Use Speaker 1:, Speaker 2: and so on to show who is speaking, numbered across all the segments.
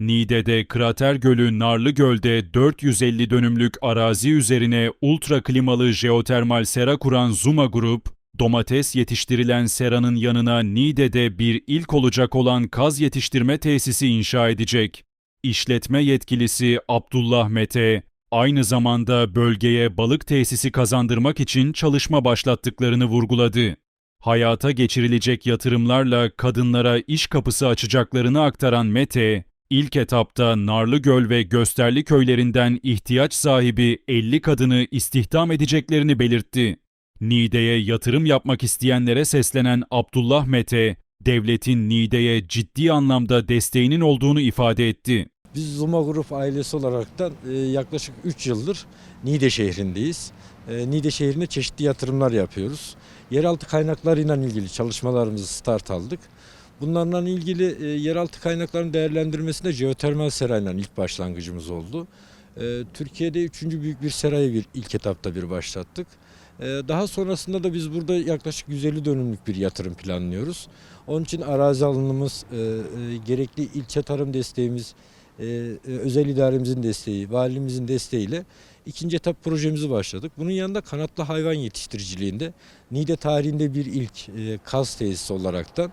Speaker 1: Niğde'de Krater Gölü Narlı Göl'de 450 dönümlük arazi üzerine ultra klimalı jeotermal sera kuran Zuma Grup, domates yetiştirilen seranın yanına Niğde'de bir ilk olacak olan kaz yetiştirme tesisi inşa edecek. İşletme yetkilisi Abdullah Mete, aynı zamanda bölgeye balık tesisi kazandırmak için çalışma başlattıklarını vurguladı. Hayata geçirilecek yatırımlarla kadınlara iş kapısı açacaklarını aktaran Mete, ilk etapta Narlıgöl ve Gösterli köylerinden ihtiyaç sahibi 50 kadını istihdam edeceklerini belirtti. Niğde'ye yatırım yapmak isteyenlere seslenen Abdullah Mete, devletin Niğde'ye ciddi anlamda desteğinin olduğunu ifade etti.
Speaker 2: Biz Zuma Grup ailesi olaraktan e, yaklaşık 3 yıldır Niğde şehrindeyiz. E, Niğde şehrine çeşitli yatırımlar yapıyoruz. Yeraltı kaynaklarıyla ilgili çalışmalarımızı start aldık. Bunlarla ilgili e, yeraltı kaynaklarının değerlendirmesinde jeotermal serayla ilk başlangıcımız oldu. E, Türkiye'de üçüncü büyük bir serayı bir ilk etapta bir başlattık. E, Daha sonrasında da biz burada yaklaşık 150 dönümlük bir yatırım planlıyoruz. Onun için arazi alınımız, e, e, gerekli ilçe tarım desteğimiz, e, e, özel idaremizin desteği, valimizin desteğiyle ikinci etap projemizi başladık. Bunun yanında kanatlı hayvan yetiştiriciliğinde Niğde tarihinde bir ilk e, kaz tesisi olaraktan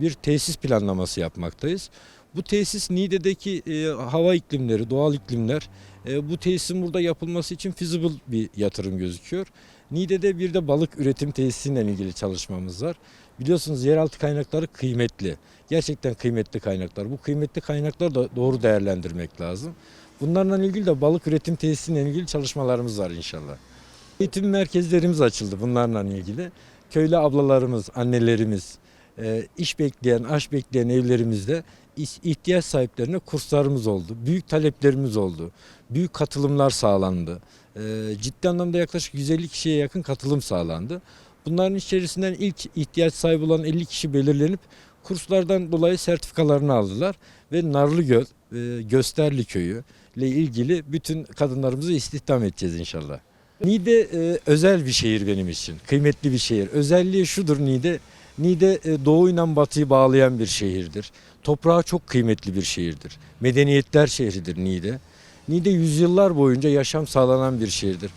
Speaker 2: bir tesis planlaması yapmaktayız. Bu tesis Niğde'deki e, hava iklimleri, doğal iklimler e, bu tesisin burada yapılması için feasible bir yatırım gözüküyor. Niğde'de bir de balık üretim tesisiyle ilgili çalışmamız var. Biliyorsunuz yeraltı kaynakları kıymetli. Gerçekten kıymetli kaynaklar. Bu kıymetli kaynakları da doğru değerlendirmek lazım. Bunlarla ilgili de balık üretim tesisiyle ilgili çalışmalarımız var inşallah. Eğitim merkezlerimiz açıldı bunlarla ilgili. Köylü ablalarımız, annelerimiz, e, iş bekleyen, aş bekleyen evlerimizde ihtiyaç sahiplerine kurslarımız oldu. Büyük taleplerimiz oldu. Büyük katılımlar sağlandı. E, Ciddi anlamda yaklaşık 150 kişiye yakın katılım sağlandı. Bunların içerisinden ilk ihtiyaç sahibi olan 50 kişi belirlenip kurslardan dolayı sertifikalarını aldılar ve Narlıgöl, e, Gösterli köyü ile ilgili bütün kadınlarımızı istihdam edeceğiz inşallah. Niğde e, özel bir şehir benim için. Kıymetli bir şehir. Özelliği şudur Niğde. Niğde e, doğuyla batıyı bağlayan bir şehirdir. Toprağı çok kıymetli bir şehirdir. Medeniyetler şehridir Niğde. Niğde yüzyıllar boyunca yaşam sağlanan bir şehirdir.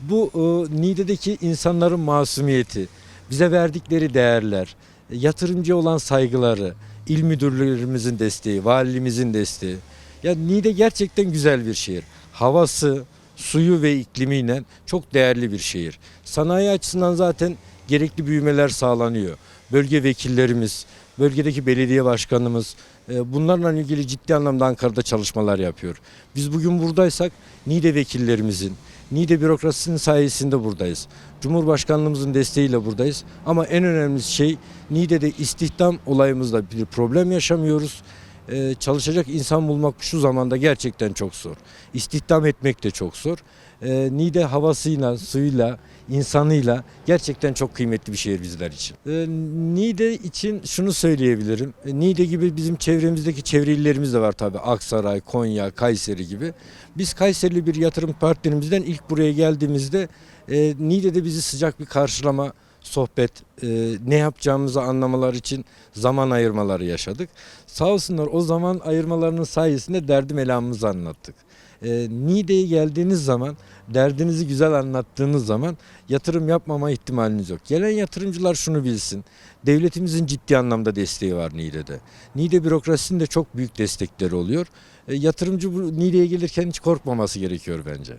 Speaker 2: Bu e, Niğde'deki insanların masumiyeti, bize verdikleri değerler, yatırımcı olan saygıları, il müdürlerimizin desteği, valimizin desteği. Ya Niğde gerçekten güzel bir şehir. Havası, suyu ve iklimiyle çok değerli bir şehir. Sanayi açısından zaten gerekli büyümeler sağlanıyor. Bölge vekillerimiz, bölgedeki belediye başkanımız e, bunlarla ilgili ciddi anlamda Ankara'da çalışmalar yapıyor. Biz bugün buradaysak Niğde vekillerimizin, Niğde bürokrasisinin sayesinde buradayız. Cumhurbaşkanlığımızın desteğiyle buradayız. Ama en önemli şey Niğde'de istihdam olayımızda bir problem yaşamıyoruz. Ee, çalışacak insan bulmak şu zamanda gerçekten çok zor. İstihdam etmek de çok zor. Ee, Niğde havasıyla, suyuyla, insanıyla gerçekten çok kıymetli bir şehir bizler için. Ee, Niğde için şunu söyleyebilirim. Ee, Niğde gibi bizim çevremizdeki çevre illerimiz de var tabii. Aksaray, Konya, Kayseri gibi. Biz Kayserili bir yatırım partnerimizden ilk buraya geldiğimizde e, Niğde'de bizi sıcak bir karşılama, sohbet, e, ne yapacağımızı anlamalar için zaman ayırmaları yaşadık. Sağ olsunlar o zaman ayırmalarının sayesinde derdim elamımızı anlattık. E, Niğde'ye geldiğiniz zaman, derdinizi güzel anlattığınız zaman yatırım yapmama ihtimaliniz yok. Gelen yatırımcılar şunu bilsin. Devletimizin ciddi anlamda desteği var Niğde'de. Niğde bürokrasisinin de çok büyük destekleri oluyor. E, yatırımcı bu Niğde'ye gelirken hiç korkmaması gerekiyor bence.